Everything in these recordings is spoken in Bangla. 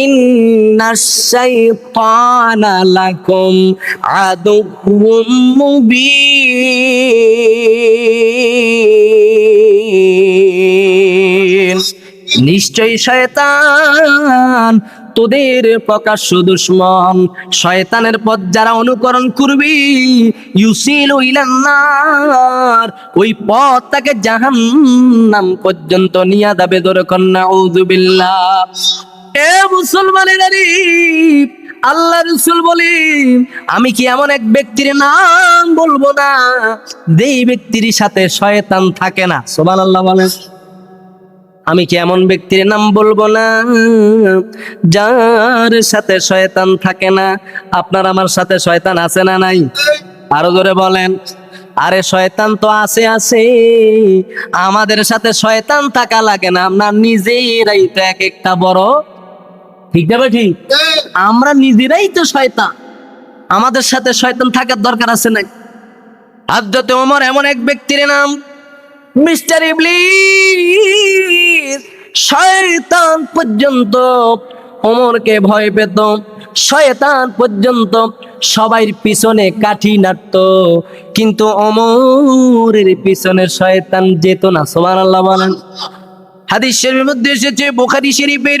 ইন্নাশ শাইতানা লাকুম আদুউম নিশ্চয়ই শয়তান তোদের প্রকাশ্য দুশ্মন। শয়তানের পথ যারা অনুকরণ করবি, ইউসিল ইলান্নার। ওই পথ তাকে জাহান্নাম পর্যন্ত নিয়া ধরে কন্যা উযুবিল্লাহ এ মুসলমানের আল্লাহ রসুল বলি আমি কি এমন এক ব্যক্তির নাম বলব না? যেই ব্যক্তির সাথে শয়তান থাকে না। সোবান আল্লাহ বলেন। আমি কি এমন ব্যক্তির নাম বলব না? যার সাথে শয়তান থাকে না। আপনার আমার সাথে শয়তান আছে না নাই? আরও জোরে বলেন। আরে শয়তান তো আছে আছে। আমাদের সাথে শয়তান থাকা লাগে না। আমরা নিজেরাই তো এক একটা বড় ঠিক যাবে ঠিক? আমরা নিজেরাই তো শয়তান। আমাদের সাথে শয়তান থাকার দরকার আছে নাই। হাজরত ওমর এমন এক ব্যক্তির নাম মিস্টার ইবলিস। শয়তান পর্যন্ত ওমরকে ভয় পেত। শয়তান পর্যন্ত সবাই পিছনে কাঠি নাটত কিন্তু অমরের পিছনে শয়তান যেত না সোমান আল্লাহ বলেন। হাদিস শরীফের মধ্যে এসেছে বুখারী শরীফের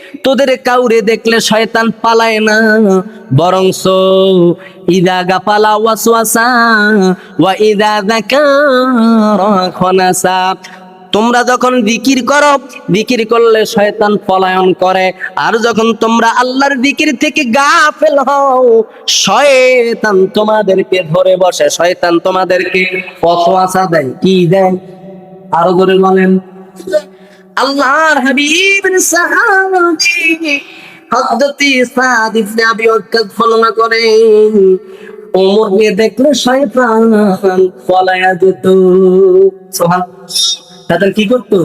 তোদের কাউরে দেখলে শয়তান পালায় না। বরংস ইদা গাপালা ওয়াসওয়াসা ওয়া ইদা খনাসা। তোমরা যখন জিকির করো, জিকির করলে শয়তান পলায়ন করে। আর যখন তোমরা আল্লাহর জিকির থেকে গাফেল হও, শয়তান তোমাদেরকে ধরে বসে, শয়তান তোমাদেরকে ওয়াসওয়াসা দেয়, কি দেয়? আরও করে বলেন। আল্লাহর হাবিব সাহাবী হযরত সাদ ইবনে আবি ওয়াক্কাস বর্ণনা করেন, ওমর কে দেখলে শয়তান পলায়া যেত সুবহান তাদের কি করতো